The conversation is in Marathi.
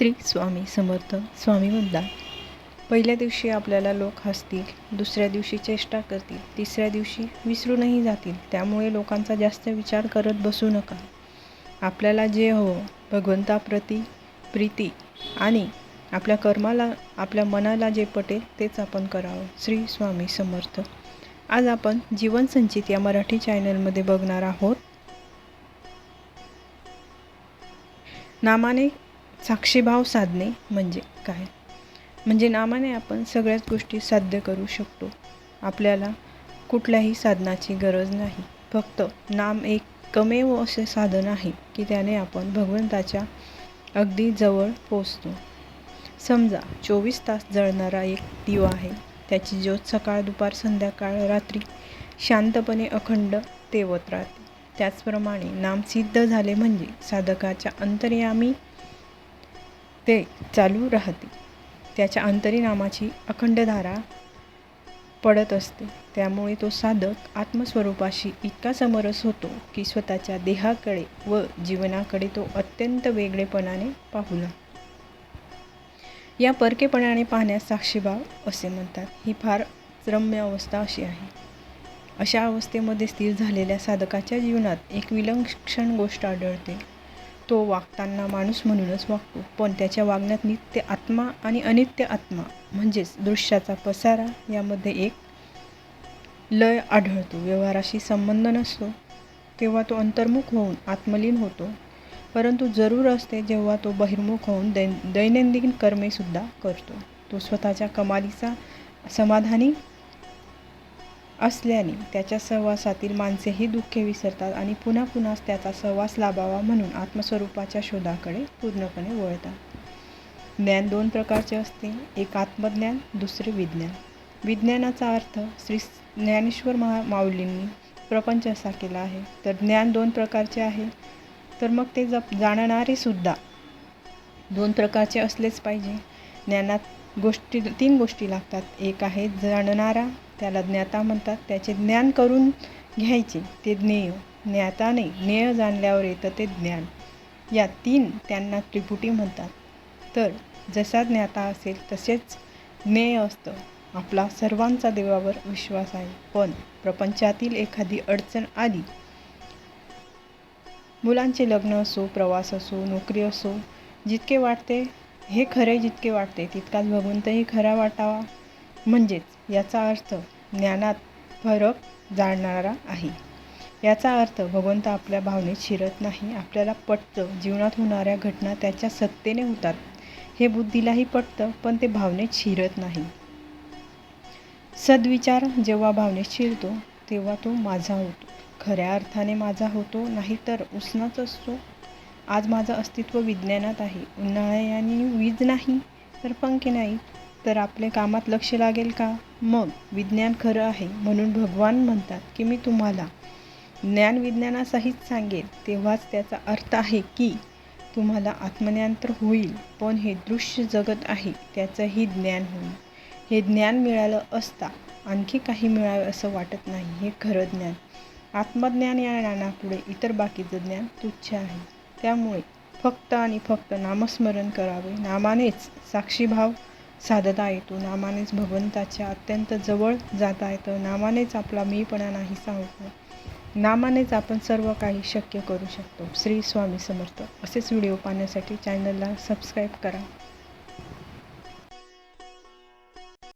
श्री स्वामी समर्थ स्वामी म्हणतात. पहिल्या दिवशी आपल्याला लोक हसतील दुसऱ्या दिवशी चेष्टा करतील तिसऱ्या दिवशी विसरूनही जातील त्यामुळे लोकांचा जास्त विचार करत बसू नका. आपल्याला जे हवं भगवंताप्रती प्रीती आणि आपल्या कर्माला आपल्या मनाला जे पटेल तेच आपण करावं. श्री स्वामी समर्थ. आज आपण जीवनसंचित या मराठी चॅनलमध्ये बघणार आहोत. नामाने साक्षीभाव साधणे म्हणजे काय? म्हणजे नामाने आपण सगळ्याच गोष्टी साध्य करू शकतो. आपल्याला कुठल्याही साधनाची गरज नाही. फक्त नाम एक कमेव असे साधन आहे की त्याने आपण भगवंताच्या अगदी जवळ पोचतो समजा चोवीस तास जळणारा एक दिवा आहे. त्याची ज्योत सकाळ दुपार संध्याकाळ रात्री शांतपणे अखंड तेवत राहते. त्याचप्रमाणे नाम सिद्ध झाले म्हणजे साधकाच्या अंतर्यामी ते चालू राहते त्याच्या अंतरिनामाची अखंडधारा पडत असते. त्यामुळे तो साधक आत्मस्वरूपाशी इतका समरस होतो की स्वतःच्या देहाकडे व जीवनाकडे तो अत्यंत वेगळेपणाने पाहूला. या परकेपणाने पाहण्यास साक्षीभाव असे म्हणतात. ही फार रम्य अवस्था अशी आहे. अशा अवस्थेमध्ये स्थिर झालेल्या साधकाच्या जीवनात एक विलक्षण गोष्ट आढळते. तो वागताना माणूस म्हणूनच वागतो. पण त्याच्या वागण्यात नित्य आत्मा आणि अनित्य आत्मा म्हणजेच दृश्याचा पसारा यामध्ये एक लय आढळतो. व्यवहाराशी संबंध नसतो. तेव्हा तो अंतर्मुख होऊन आत्मलीन होतो. परंतु जरूर असते जेव्हा तो बहिर्मुख होऊन दै दैनंदिन कर्मेसुद्धा करतो. तो स्वतःच्या कमालीचा समाधानी असल्याने त्याच्या सहवासातील माणसेही दुःखे विसरतात आणि पुन्हा पुन्हा त्याचा सहवास लाभावा म्हणून आत्मस्वरूपाच्या शोधाकडे पूर्णपणे वळतात. ज्ञान दोन प्रकारचे असते एक आत्मज्ञान दुसरे विज्ञान. विज्ञानाचा अर्थ श्री ज्ञानेश्वर महा माऊलींनी प्रपंच असा केला आहे. तर ज्ञान दोन प्रकारचे आहे तर मग ते जप जाणणारे सुद्धा दोन प्रकारचे असलेच पाहिजे. ज्ञानात गोष्टी तीन गोष्टी लागतात. एक आहे जाणणारा त्याला ज्ञाता म्हणतात. त्याचे ज्ञान करून घ्यायचे. ते ज्ञेय. ज्ञाता नाही ज्ञेय जाणल्यावर येतं ते ज्ञान. या तीन त्यांना त्रिपुटी म्हणतात. तर जसा ज्ञाता असेल तसेच ज्ञेय असतं. आपला सर्वांचा देवावर विश्वास आहे. पण प्रपंचातील एखादी अडचण आली. मुलांचे लग्न असो प्रवास असो नोकरी असो जितके वाटते हे खरे जितके वाटते तितकाच भगवंतही खरा वाटावा. म्हणजेच याचा अर्थ ज्ञानात फरक जाणणारा आहे. याचा अर्थ भगवंत आपल्या भावनेत शिरत नाही आपल्याला पटतं जीवनात होणाऱ्या घटना त्याच्या सत्तेने होतात. हे बुद्धीलाही पटतं पण ते भावनेत शिरत नाही. सद्विचार जेव्हा भावनेत शिरतो तेव्हा तो माझा होतो. खऱ्या अर्थाने माझा होतो नाही तर उष्णच असतो. आज माझं अस्तित्व विज्ञानात आहे. उन्हाळ्याने वीज नाही तर पंखे नाही. तर आपल्या कामात लक्ष लागेल का? मग विज्ञान खरं आहे म्हणून भगवान म्हणतात की मी तुम्हाला ज्ञान विज्ञानासहित सांगेल तेव्हाच त्याचा अर्थ आहे की तुम्हाला आत्मज्ञान तर होईल पण हे दृश्य जगत आहे त्याचंही ज्ञान होईल. हे ज्ञान मिळालं असता आणखी काही मिळावं असं वाटत नाही हे खरं ज्ञान. आत्मज्ञान या ज्ञानापुढे इतर बाकीचं ज्ञान तुच्छ आहे. त्यामुळे फक्त आणि फक्त नामस्मरण करावे. नामानेच साक्षीभाव साधता येतो. नामानेच भगवंताच्या अत्यंत जवळ जाता येतं. नामानेच आपला मीपणा नाहीसा होतो. नामानेच आपण सर्व काही शक्य करू शकतो. श्री स्वामी समर्थ. असेच व्हिडिओ पाहण्यासाठी चॅनलला सबस्क्राईब करा.